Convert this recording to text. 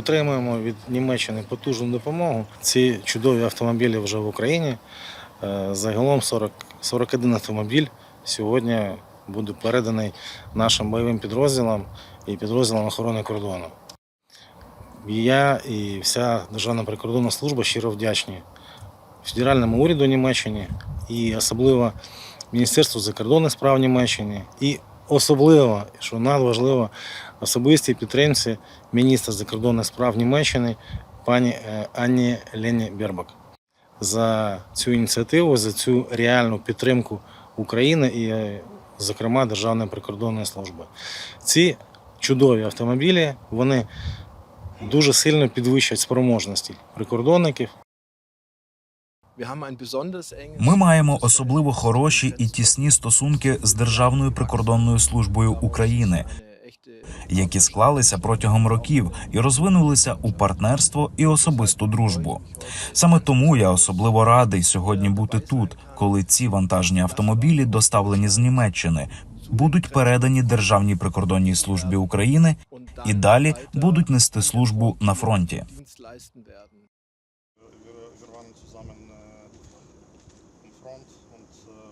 отримуємо від Німеччини потужну допомогу. Ці чудові автомобілі вже в Україні. Е, Загалом 40, 41 автомобіль сьогодні буде переданий нашим бойовим підрозділам і підрозділам охорони кордону. Я і вся Державна прикордонна служба щиро вдячні федеральному уряду Німеччини і особливо Міністерству закордонних справ Німеччини і особливо, що надважливо, особистій підтримці міністра закордонних справ Німеччини пані е, Анні Лені Бербак за цю ініціативу, за цю реальну підтримку України і, е, зокрема, Державної прикордонної служби. Ці чудові автомобілі вони дуже сильно підвищать спроможності прикордонників Ми маємо особливо хороші і тісні стосунки з Державною прикордонною службою України, які склалися протягом років і розвинулися у партнерство і особисту дружбу. Саме тому я особливо радий сьогодні бути тут, коли ці вантажні автомобілі, доставлені з Німеччини, будуть передані Державній прикордонній службі України і далі будуть нести службу на фронті. Front und äh,